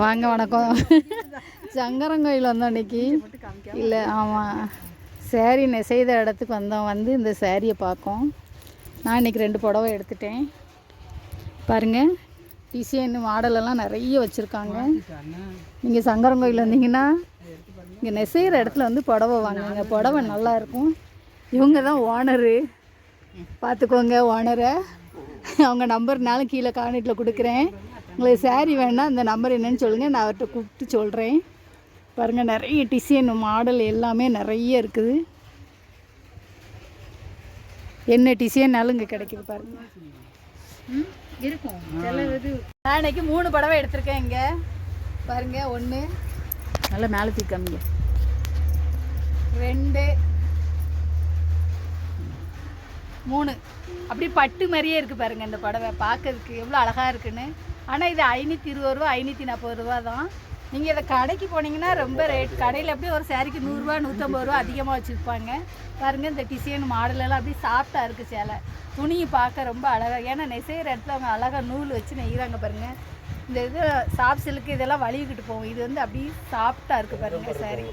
வாங்க வணக்கம். சங்கரங்கோயில் வந்தோம் இன்னைக்கு. இல்லை ஆமாம் சேரீ நெசைத இடத்துக்கு வந்தோம். வந்து இந்த சேரீயை பார்க்கோம். நான் இன்னைக்கு ரெண்டு புடவை எடுத்துட்டேன். பாருங்கள் டிசைன் மாடலெல்லாம் நிறைய வச்சுருக்காங்க. நீங்கள் சங்கரங்கோயில் வந்தீங்கன்னா இங்கே நெசைகிற இடத்துல வந்து புடவை வாங்குங்க. புடவை நல்லாயிருக்கும் இவங்க தான் ஓனரு. பார்த்துக்கோங்க ஓனரை. அவங்க நம்பர்னாலும் கீழே கான்டெக்டில் கொடுக்குறேன். உங்களுக்கு saree வேணா அந்த நம்பர் என்னன்னு சொல்லுங்கள் நான் அவர்கிட்ட கூப்பிட்டு சொல்கிறேன் பாருங்கள் நிறைய டிசைன் மாடல் எல்லாமே நிறைய இருக்குது. என்ன டிசைன்னாலும் இங்கே கிடைக்குது பாருங்க. ம், இருக்கும். நான் இன்னைக்கு மூணு படவை எடுத்திருக்கேன் இங்கே. பாருங்க ஒன்று நல்லா மேலே தூக்காமீங்க ரெண்டு மூணு. அப்படியே பட்டு மாதிரியே இருக்குது பாருங்கள் இந்த புடவை. பார்க்கறதுக்கு எவ்வளோ அழகாக இருக்குன்னு. ஆனால் இது ஐநூற்றி இருபது ரூபா ஐநூற்றி நாற்பது ரூபா தான். நீங்கள் இதை கடைக்கு போனீங்கன்னா ரொம்ப ரேட் கடையில் எப்படியும் ஒரு சேரீக்கு நூறுரூவா நூற்றம்பது ரூபா அதிகமாக வச்சுருப்பாங்க. பாருங்கள் இந்த டிசைன் மாடலெல்லாம் அப்படியே சாஃப்டாக இருக்குது சேலை. துணியை பார்க்க ரொம்ப அழகாக ஏன்னா நெசைகிற இடத்துல அவங்க அழகாக நூல் வச்சு நெய்கிறாங்க பாருங்கள் இந்த இது சாஃப்ட் சில்க்கு இதெல்லாம் வலிக்கிட்டு போகும். இது வந்து அப்படியே சாஃப்டாக இருக்குது பாருங்கள் சாரி